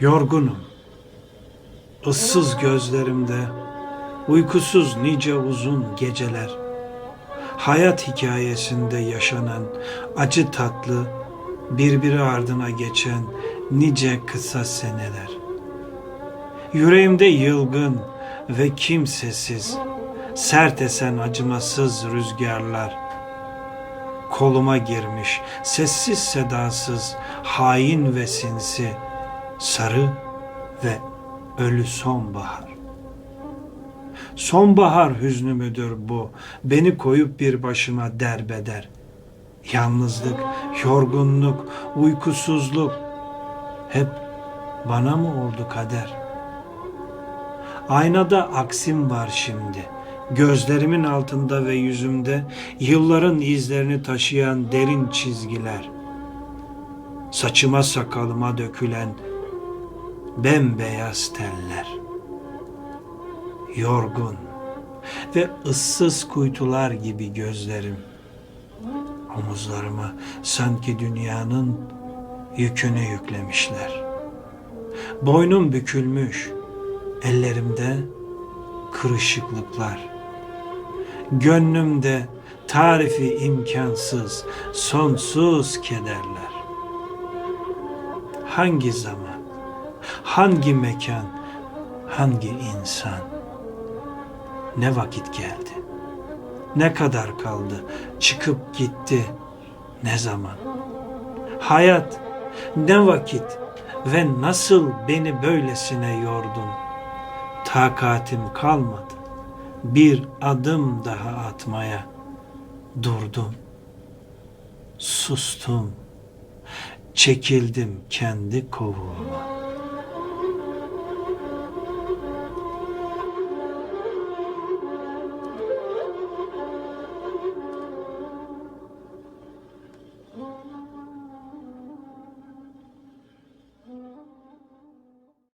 Yorgunum. Issız gözlerimde uykusuz nice uzun geceler. Hayat hikayesinde yaşanan acı tatlı birbiri ardına geçen nice kısa seneler. Yüreğimde yılgın ve kimsesiz, sert esen acımasız rüzgarlar. Koluma girmiş, sessiz sedasız, hain ve sinsi, sarı ve ölü sonbahar. Sonbahar hüznü müdür bu, beni koyup bir başıma derbeder. Yalnızlık, yorgunluk, uykusuzluk hep bana mı oldu kader? Aynada aksim var şimdi. Gözlerimin altında ve yüzümde yılların izlerini taşıyan derin çizgiler. Saçıma sakalıma dökülen bembeyaz teller. Yorgun ve ıssız kuytular gibi gözlerim. Omuzlarıma sanki dünyanın yükünü yüklemişler. Boynum bükülmüş, ellerimde kırışıklıklar. Gönlümde tarifi imkansız, sonsuz kederler. Hangi zaman, hangi mekan, hangi insan, ne vakit geldi, ne kadar kaldı, çıkıp gitti, ne zaman? Hayat, ne vakit ve nasıl beni böylesine yordun? Takatim kalmadı. Bir adım daha atmaya durdum. Sustum. Çekildim kendi kovuğuma.